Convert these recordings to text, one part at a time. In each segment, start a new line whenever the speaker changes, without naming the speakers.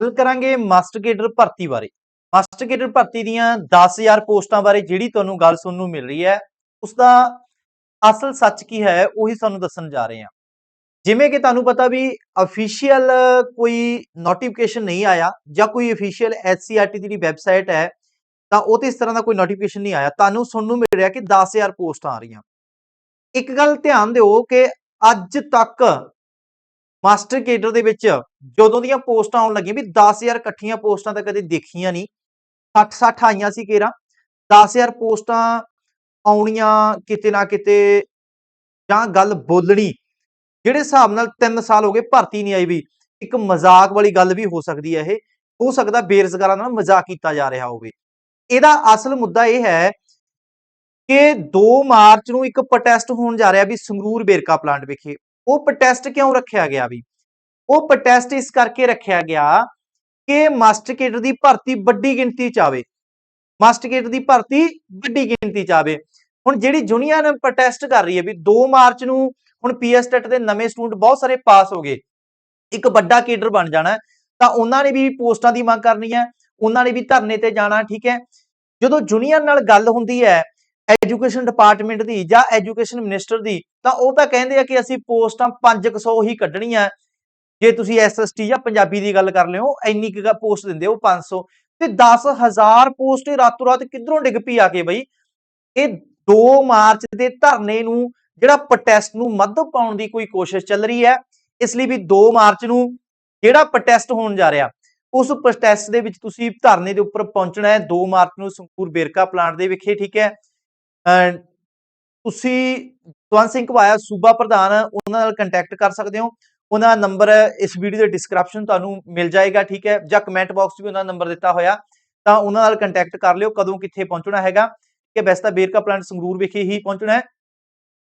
ਗੱਲ ਕਰਾਂਗੇ master cadre ਭਰਤੀ ਬਾਰੇ। ਮਾਸਟਰ ਕੇਡਰ ਭਰਤੀ ਦੀਆਂ 10000 ਪੋਸਟਾਂ ਬਾਰੇ ਜਿਹੜੀ ਤੁਹਾਨੂੰ ਗੱਲ ਸੁਣਨ ਨੂੰ ਮਿਲ ਰਹੀ ਹੈ ਉਸ ਦਾ ਅਸਲ ਸੱਚ ਕੀ ਹੈ, ਉਹੀ ਤੁਹਾਨੂੰ ਦੱਸਣ ਜਾ ਰਹੇ ਹਾਂ। ਜਿਵੇਂ ਕਿ ਤੁਹਾਨੂੰ ਪਤਾ ਵੀ ਅਫੀਸ਼ੀਅਲ ਕੋਈ ਨੋਟੀਫਿਕੇਸ਼ਨ ਨਹੀਂ ਆਇਆ ਜਾਂ ਕੋਈ ਅਫੀਸ਼ੀਅਲ ਐਚਸੀਆਰਟੀ ਦੀ ਜਿਹੜੀ ਵੈਬਸਾਈਟ ਹੈ, ਤਾਂ ਉਹ ਤੇ ਇਸ ਤਰ੍ਹਾਂ ਦਾ ਕੋਈ ਨੋਟੀਫਿਕੇਸ਼ਨ ਨਹੀਂ ਆਇਆ। ਤੁਹਾਨੂੰ ਸੁਣਨ ਨੂੰ ਮਿਲ ਰਿਹਾ ਕਿ 10000 ਪੋਸਟਾਂ ਆ ਰਹੀਆਂ। ਇੱਕ ਗੱਲ ਧਿਆਨ ਦਿਓ ਕਿ ਅੱਜ ਤੱਕ ਮਾਸਟਰ ਕੇਡਰ ਦੇ ਵਿੱਚ ਜਦੋਂ ਦੀਆਂ ਪੋਸਟਾਂ ਆਉਣ ਲੱਗੀਆਂ ਵੀ 10000 ਇਕੱਠੀਆਂ ਪੋਸਟਾਂ ਤਾਂ ਕਦੇ ਦੇਖੀਆਂ ਨਹੀਂ 60 60 ਆਈਆਂ ਸੀ ਕੇਰਾ 10000 ਪੋਸਟਾਂ ਆਉਣੀਆਂ ਕਿਤੇ ਨਾ ਕਿਤੇ ਜਾਂ ਗੱਲ ਬੋਲਣੀ, ਜਿਹੜੇ ਹਿਸਾਬ ਨਾਲ 3 ਸਾਲ ਹੋ ਗਏ ਭਰਤੀ ਨਹੀਂ ਆਈ ਵੀ, ਇੱਕ ਮਜ਼ਾਕ ਵਾਲੀ ਗੱਲ ਵੀ ਹੋ ਸਕਦੀ ਹੈ ਇਹ, ਹੋ ਸਕਦਾ ਬੇਰੁਜ਼ਗਾਰਾਂ ਨਾਲ ਮਜ਼ਾਕ ਕੀਤਾ ਜਾ ਰਿਹਾ ਹੋਵੇ। ਇਹਦਾ ਅਸਲ ਮੁੱਦਾ ਇਹ ਹੈ ਕਿ 2 ਮਾਰਚ ਨੂੰ ਇੱਕ ਪ੍ਰੋਟੈਸਟ ਹੋਣ ਜਾ ਰਿਹਾ ਵੀ ਸੰਗਰੂਰ ਬੇਰਕਾ ਪਲਾਂਟ ਵਿਖੇ। ਉਹ ਪ੍ਰੋਟੈਸਟ ਕਿਉਂ ਰੱਖਿਆ ਗਿਆ ਵੀ? ਉਹ ਪ੍ਰੋਟੈਸਟ ਇਸ ਕਰਕੇ ਰੱਖਿਆ ਗਿਆ ਕਿ ਮਾਸਟਰ ਕੇਡਰ ਦੀ ਭਰਤੀ ਵੱਡੀ ਗਿਣਤੀ ਚ ਆਵੇ। ਮਾਸਟਰ ਕੇਡਰ ਦੀ ਭਰਤੀ ਵੱਡੀ ਗਿਣਤੀ ਚ ਆਵੇ। ਹੁਣ ਜਿਹੜੀ ਯੂਨੀਅਨ ਪ੍ਰੋਟੈਸਟ ਕਰ ਰਹੀ ਹੈ ਵੀ 2 ਮਾਰਚ ਨੂੰ ਹੁਣ ਪੀਐਸਟੈਟ ਦੇ ਨਵੇਂ ਸਟੂਡੈਂਟ ਬਹੁਤ ਸਾਰੇ ਪਾਸ ਹੋ ਗਏ। ਇੱਕ ਵੱਡਾ ਕੇਡਰ ਬਣ ਜਾਣਾ ਤਾਂ ਉਹਨਾਂ ਨੇ ਵੀ ਪੋਸਟਾਂ ਦੀ ਮੰਗ ਕਰਨੀ ਹੈ, ਉਹਨਾਂ ਨੇ ਵੀ ਧਰਨੇ ਤੇ ਜਾਣਾ, ਠੀਕ ਹੈ। ਜਦੋਂ ਯੂਨੀਅਨ ਨਾਲ ਗੱਲ ਹੁੰਦੀ ਹੈ ਐਜੂਕੇਸ਼ਨ ਡਿਪਾਰਟਮੈਂਟ ਦੀ ਜਾਂ ਐਜੂਕੇਸ਼ਨ ਮਿਨਿਸਟਰ ਦੀ, ਤਾਂ ਉਹ ਤਾਂ ਕਹਿੰਦੇ ਆ ਕਿ ਅਸੀਂ ਪੋਸਟਾਂ 500 ਹੀ ਕੱਢਣੀਆਂ। ਜੇ ਤੁਸੀਂ ਐਸਐਸਟੀ ਜਾਂ ਪੰਜਾਬੀ ਦੀ ਗੱਲ ਕਰ ਲਿਓ, ਇੰਨੀ ਕੁ ਪੋਸਟ ਦਿੰਦੇ ਹੋ 500 ਤੇ 10000 ਪੋਸਟ ਰਾਤੋਂ ਰਾਤ ਕਿੱਧਰੋਂ ਡਿੱਗ ਪਈ ਆ ਕੇ ਬਈ? ਇਹ 2 ਮਾਰਚ ਦੇ ਧਰਨੇ ਨੂੰ, ਜਿਹੜਾ ਪ੍ਰੋਟੈਸਟ ਨੂੰ ਮੱਧ ਪਾਉਣ ਦੀ ਕੋਈ ਕੋਸ਼ਿਸ਼ ਚੱਲ ਰਹੀ ਹੈ, ਇਸ ਲਈ ਵੀ 2 ਮਾਰਚ ਨੂੰ ਜਿਹੜਾ ਪ੍ਰੋਟੈਸਟ ਹੋਣ ਜਾ ਰਿਹਾ, ਉਸ ਪ੍ਰੋਟੈਸਟ ਦੇ ਵਿੱਚ ਤੁਸੀਂ ਧਰਨੇ ਦੇ ਉੱਪਰ ਪਹੁੰਚਣਾ ਹੈ। 2 ਮਾਰਚ ਨੂੰ ਸੰਕੂਰ ਬੇਰਕਾ ਪਲਾਂਟ ਦੇ ਵਿਖੇ, ਠੀਕ ਹੈ। ਤੁਸੀਂ ਜਵੰਤ ਸਿੰਘ ਘਵਾਇਆ ਸੂਬਾ ਪ੍ਰਧਾਨ ਉਹਨਾਂ ਨਾਲ ਕੰਟੈਕਟ ਕਰ ਸਕਦੇ ਹੋ। ਉਹਨਾਂ ਦਾ ਨੰਬਰ ਇਸ ਵੀਡੀਓ ਦੇ ਡਿਸਕ੍ਰਿਪਸ਼ਨ ਤੁਹਾਨੂੰ ਮਿਲ ਜਾਏਗਾ, ਠੀਕ ਹੈ? ਜਾਂ ਕਮੈਂਟ ਬਾਕਸ ਵੀ ਉਹਨਾਂ ਦਾ ਨੰਬਰ ਦਿੱਤਾ ਹੋਇਆ। ਤਾਂ ਉਹਨਾਂ ਨਾਲ ਕੰਟੈਕਟ ਕਰ ਲਿਓ, ਕਦੋਂ ਕਿੱਥੇ ਪਹੁੰਚਣਾ ਹੈਗਾ। ਕਿ ਵੈਸੇ ਤਾਂ ਬੇਰਕਾ ਪਲਾਂਟ ਸੰਗਰੂਰ ਵਿਖੇ ਹੀ ਪਹੁੰਚਣਾ ਹੈ।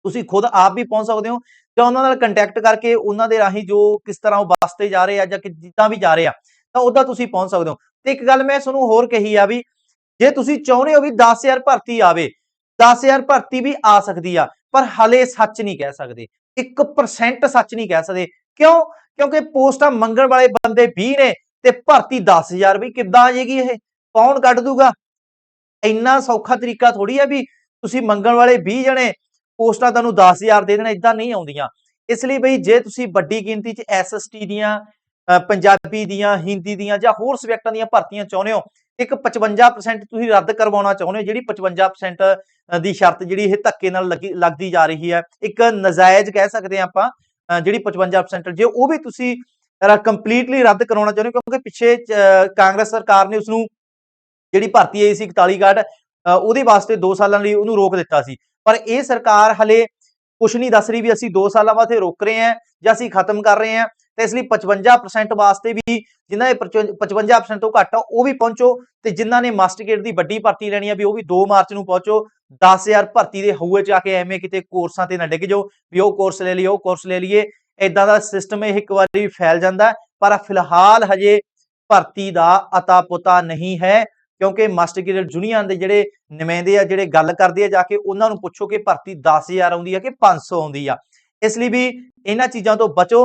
ਤੁਸੀਂ ਖੁਦ ਆਪ ਵੀ ਪਹੁੰਚ ਸਕਦੇ ਹੋ। ਜਾਂ ਉਹਨਾਂ ਨਾਲ ਕੰਟੈਕਟ ਕਰਕੇ ਉਹਨਾਂ ਦੇ ਰਾਹੀਂ ਜੋ ਕਿਸ ਤਰ੍ਹਾਂ ਉਹ ਬੱਸ ਤੇ ਜਾ ਰਹੇ ਆ ਜਾਂ ਜਿੱਦਾਂ ਵੀ ਜਾ ਰਹੇ ਆ, ਤਾਂ ਉਹਦਾ ਤੁਸੀਂ ਪਹੁੰਚ ਸਕਦੇ ਹੋ। ਤੇ ਇੱਕ ਗੱਲ ਮੈਂ ਤੁਹਾਨੂੰ ਹੋਰ ਕਹੀ ਆ ਵੀ, ਜੇ ਤੁਸੀਂ ਚਾਹੁੰਦੇ ਹੋ ਵੀ 10000 ਭਰਤੀ ਆਵੇ 10000 ਭਰਤੀ ਵੀ ਆ ਸਕਦੀ ਆ, ਪਰ ਹਲੇ ਸੱਚ ਨਹੀਂ ਕਹਿ ਸਕਦੇ। 1% ਸੱਚ ਨਹੀਂ ਕਹਿ ਸਕਦੇ। ਕਿਉਂ? ਕਿਉਂਕਿ ਪੋਸਟਾਂ ਮੰਗਣ ਵਾਲੇ ਬੰਦੇ 20 ਨੇ ਤੇ ਭਰਤੀ 10000 ਵੀ ਕਿੱਦਾਂ ਆ ਜਾਏਗੀ ਇਹ? ਕੌਣ ਕੱਢ ਦੂਗਾ? ਇੰਨਾ ਸੌਖਾ ਤਰੀਕਾ ਥੋੜੀ ਆ ਵੀ ਤੁਸੀਂ ਮੰਗਣ ਵਾਲੇ 20 ਜਣੇ ਪੋਸਟਾਂ ਤੁਹਾਨੂੰ 10000 ਦੇ ਦੇਣਾ ਇਦਾਂ ਨਹੀਂ ਆਉਂਦੀਆਂ। ਇਸ ਲਈ ਬਈ ਜੇ ਤੁਸੀਂ ਵੱਡੀ ਗਿਣਤੀ 'ਚ ਐਸਐਸਟੀ ਦੀਆਂ ਪੰਜਾਬੀ ਦੀਆਂ, ਹਿੰਦੀ ਦੀਆਂ ਜਾਂ ਹੋਰ ਸਬਜੈਕਟਾਂ ਦੀਆਂ ਭਰਤੀਆਂ ਚਾਹੁੰਦੇ ਹੋ ਇੱਕ 55% ਤੁਸੀਂ ਰੱਦ ਕਰਵਾਉਣਾ ਚਾਹੁੰਦੇ ਹੋ ਜਿਹੜੀ 55% ਦੀ ਸ਼ਰਤ ਜਿਹੜੀ ਇਹ ਧੱਕੇ ਨਾਲ ਲੱਗਦੀ ਜਾ ਰਹੀ ਹੈ। ਇੱਕ ਨਜਾਇਜ਼ ਕਹਿ ਸਕਦੇ ਹਾਂ ਆਪਾਂ ਜਿਹੜੀ 55% ਜੇ ਉਹ ਵੀ ਤੁਸੀਂ ਕੰਪਲੀਟਲੀ ਰੱਦ ਕਰਾਉਣਾ ਚਾਹੁੰਦੇ ਹੋ ਕਿਉਂਕਿ ਪਿੱਛੇ ਅ, ਕਾਂਗਰਸ ਸਰਕਾਰ ਨੇ ਉਸ ਨੂੰ ਜਿਹੜੀ ਭਰਤੀ ਆਈ ਸੀ 41 ਕਾਰਡ ਉਹਦੇ ਵਾਸਤੇ 2 ਸਾਲਾਂ ਲਈ ਉਹਨੂੰ ਰੋਕ ਦਿੱਤਾ ਸੀ। ਪਰ ਇਹ ਸਰਕਾਰ ਹਲੇ ਕੁਝ ਨਹੀਂ ਦੱਸ ਰਹੀ ਵੀ ਅਸੀਂ 2 ਸਾਲਾਂ ਬਾਅਦ ਰੋਕ ਰਹੇ ਹਾਂ ਜਾਂ ਅਸੀਂ ਖਤਮ ਕਰ ਰਹੇ ਹਾਂ। ਤੇ ਇਸ ਲਈ 55% ਵਾਸਤੇ ਵੀ ਜਿਨ੍ਹਾਂ ਦੇ 55% ਤੋਂ ਘੱਟ ਆ, ਉਹ ਵੀ ਪਹੁੰਚੋ ਤੇ ਜਿਨ੍ਹਾਂ ਨੇ ਮਾਸਟਰਕੇਟ ਦੀ ਵੱਡੀ ਭਰਤੀ ਲੈਣੀ ਆ ਵੀ ਉਹ ਵੀ 2 ਮਾਰਚ ਨੂੰ ਪਹੁੰਚੋ। 10000 ਭਰਤੀ ਦੇ ਹਊਏ ਚ ਆ ਕੇ ਐਵੇਂ ਕਿਤੇ ਕੋਰਸਾਂ ਤੇ ਨਾ ਡਿੱਗ ਜਾਓ ਵੀ ਉਹ ਕੋਰਸ ਲੈ ਲਈਏ, ਉਹ ਕੋਰਸ ਲੈ ਲਈਏ। ਇਦਾਂ ਦਾ ਸਿਸਟਮ ਇਹ ਇੱਕ ਵਾਰੀ ਫੈਲ ਜਾਂਦਾ, ਪਰ ਫਿਲਹਾਲ ਹਜੇ ਭਰਤੀ ਦਾ ਅਤਾ ਪਤਾ ਨਹੀਂ ਹੈ। ਕਿਉਂਕਿ ਮਾਸਟਰ ਗ੍ਰੇਡ ਜੂਨੀਅਰ ਦੇ ਜਿਹੜੇ ਨੁਮਾਇੰਦੇ ਆ, ਜਿਹੜੇ ਗੱਲ ਕਰਦੇ ਆ ਜਾ ਕੇ, ਉਹਨਾਂ ਨੂੰ ਪੁੱਛੋ ਕਿ ਭਰਤੀ 10000 ਆਉਂਦੀ ਆ ਕਿ 500 ਆਉਂਦੀ ਆ। ਇਸ ਲਈ ਵੀ ਇਹਨਾਂ ਚੀਜ਼ਾਂ ਤੋਂ ਬਚੋ।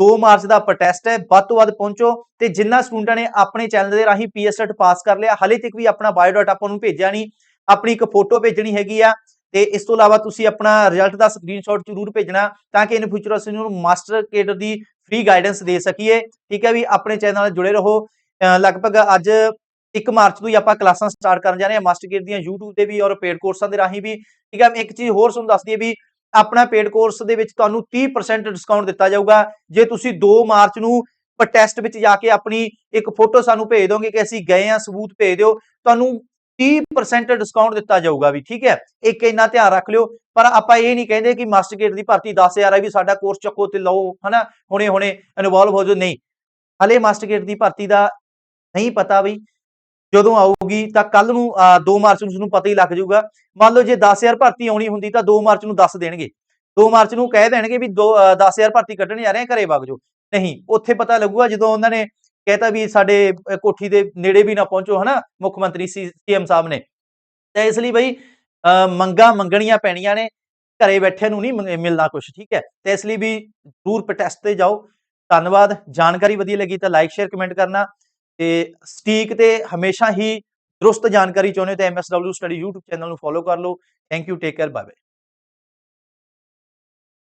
2 ਮਾਰਚ ਦਾ ਪ੍ਰੋਟੈਸਟ ਹੈ, ਵੱਧ ਤੋਂ ਵੱਧ ਪਹੁੰਚੋ ਤੇ ਜਿੰਨਾ ਸਟੂਡੈਂਟਾਂ ਨੇ ਆਪਣੇ ਚੈਨਲ ਦੇ ਰਾਹੀਂ ਪੀਐਸਟੈਟ ਪਾਸ ਕਰ ਲਿਆ, ਹਲੇ ਤੱਕ ਵੀ ਆਪਣਾ ਬਾਇਓਡਾਟਾ ਆਪਾਂ ਨੂੰ ਭੇਜਿਆ ਨਹੀਂ। ਆਪਣੀ ਇੱਕ ਫੋਟੋ ਭੇਜਣੀ ਹੈਗੀ ਆ ਤੇ ਇਸ ਤੋਂ ਇਲਾਵਾ ਤੁਸੀਂ ਆਪਣਾ ਰਿਜ਼ਲਟ ਦਾ ਸਕਰੀਨਸ਼ਾਟ ਜ਼ਰੂਰ ਭੇਜਣਾ ਤਾਂ ਕਿ ਇਨ ਫਿਊਚਰ ਅਸੀਂ ਨੂੰ ਮਾਸਟਰ ਕੇਡਰ ਦੀ ਫ੍ਰੀ ਗਾਈਡੈਂਸ ਦੇ ਸਕੀਏ। ਠੀਕ ਹੈ ਵੀ ਆਪਣੇ ਚੈਨਲ ਨਾਲ ਜੁੜੇ ਰਹੋ। ਲਗਭਗ ਅੱਜ 1 ਮਾਰਚ ਤੋਂ ਹੀ ਆਪਾਂ ਕਲਾਸਾਂ ਸਟਾਰਟ ਕਰਨ ਜਾ ਰਹੇ ਹਾਂ। ਮਾਸਟਰ ਗੇਟ ਦੀਆਂ YouTube ਤੇ ਵੀ ਔਰ ਪੇਡ ਕੋਰਸਾਂ ਦੇ ਰਾਹੀਂ ਵੀ। ਠੀਕ ਹੈ ਇੱਕ ਚੀਜ਼ ਹੋਰ ਤੁਹਾਨੂੰ ਦੱਸ ਦਈਏ ਵੀ ਆਪਣਾ ਪੇਡ ਕੋਰਸ ਦੇ ਵਿੱਚ ਤੁਹਾਨੂੰ 30% ਡਿਸਕਾਊਂਟ ਦਿੱਤਾ ਜਾਊਗਾ। ਜੇ ਤੁਸੀਂ 2 ਮਾਰਚ ਨੂੰ ਟੈਸਟ ਵਿੱਚ ਜਾ ਕੇ ਆਪਣੀ ਇੱਕ ਫੋਟੋ ਸਾਨੂੰ ਭੇਜ ਦੋਗੇ ਕਿ ਅਸੀਂ ਗਏ ਆ ਸਬੂਤ ਭੇਜ ਦਿਓ, ਤੁਹਾਨੂੰ 30% ਡਿਸਕਾਊਂਟ ਦਿੱਤਾ ਜਾਊਗਾ ਵੀ। ਠੀਕ ਹੈ, ਇੱਕ ਇੰਨਾ ਧਿਆਨ ਰੱਖ ਲਿਓ। ਪਰ ਆਪਾਂ ਇਹ ਨਹੀਂ ਕਹਿੰਦੇ ਕਿ ਮਾਸਟਰ ਗੇਟ ਦੀ ਭਰਤੀ 10000 ਹੈ ਵੀ ਸਾਡਾ ਕੋਰਸ ਚੱਕੋ ਤੇ ਲਓ, ਹਨਾ? ਹੁਣੇ ਹੁਣੇ ਇਨਵੋਲਵ ਹੋ ਜਾਓ। ਨਹੀਂ। ਹਲੇ ਮਾਸਟਰ ਗੇਟ ਦੀ ਭਰਤੀ ਦਾ ਨਹੀਂ ਪਤਾ ਵੀ ਜਦੋਂ ਆਊਗੀ ਤਾਂ ਕੱਲ ਨੂੰ 2 ਮਾਰਚ ਨੂੰ ਤੁਹਾਨੂੰ ਪਤਾ ਹੀ ਲੱਗ ਜਾਊਗਾ। ਮੰਨ ਲਓ ਜੇ 10000 ਭਰਤੀ ਆਉਣੀ ਹੁੰਦੀ ਤਾਂ 2 ਮਾਰਚ ਨੂੰ ਦੱਸ ਦੇਣਗੇ। 2 ਮਾਰਚ ਨੂੰ ਕਹਿ ਦੇਣਗੇ ਵੀ 10000 ਭਰਤੀ ਕੱਢਣ ਜਾ ਰਹੇ ਆ ਘਰੇ ਵਗ ਜਾਓ। ਨਹੀਂ ਉੱਥੇ ਪਤਾ ਲੱਗੂਗਾ ਜਦੋਂ ਉਹਨਾਂ ਨੇ ਕਹਿਤਾ ਵੀ ਸਾਡੇ ਕੋਠੀ ਦੇ ਨੇੜੇ ਵੀ ਨਾ ਪਹੁੰਚੋ ਹਨਾ ਮੁੱਖ ਮੰਤਰੀ ਸੀਐਮ ਸਾਹਿਬ ਨੇ। ਤਾਂ ਇਸ ਲਈ ਬਈ ਅ, ਮੰਗਾਂ ਮੰਗਣੀਆਂ ਪੈਣੀਆਂ ਨੇ ਘਰੇ ਬੈਠਿਆਂ ਨੂੰ ਨਹੀਂ ਮਿਲਣਾ ਕੁਝ ਠੀਕ ਹੈ? ਤੇ ਇਸ ਲਈ ਵੀ ਜ਼ਰੂਰ ਪ੍ਰੋਟੈਸਟ ਤੇ ਜਾਓ। ਧੰਨਵਾਦ ਜਾਣਕਾਰੀ ਵਧੀਆ ਲੱਗੀ ਤਾਂ ਲਾਈਕ ਸ਼ੇਅਰ ਕਮੈਂਟ ਕਰਨਾ। ਤੇ ਸਟੀਕ ਤੇ ਹਮੇਸ਼ਾ ਹੀ ਦਰੁਸਤ ਜਾਣਕਾਰੀ ਚਾਹੁੰਦੇ ਹੋ ਤਾਂ ਐਮਐਸਡਬਲਯੂ ਸਟੱਡੀ YouTube ਚੈਨਲ ਨੂੰ ਫੋਲੋ ਕਰ ਲਓ। Thank you take care bye bye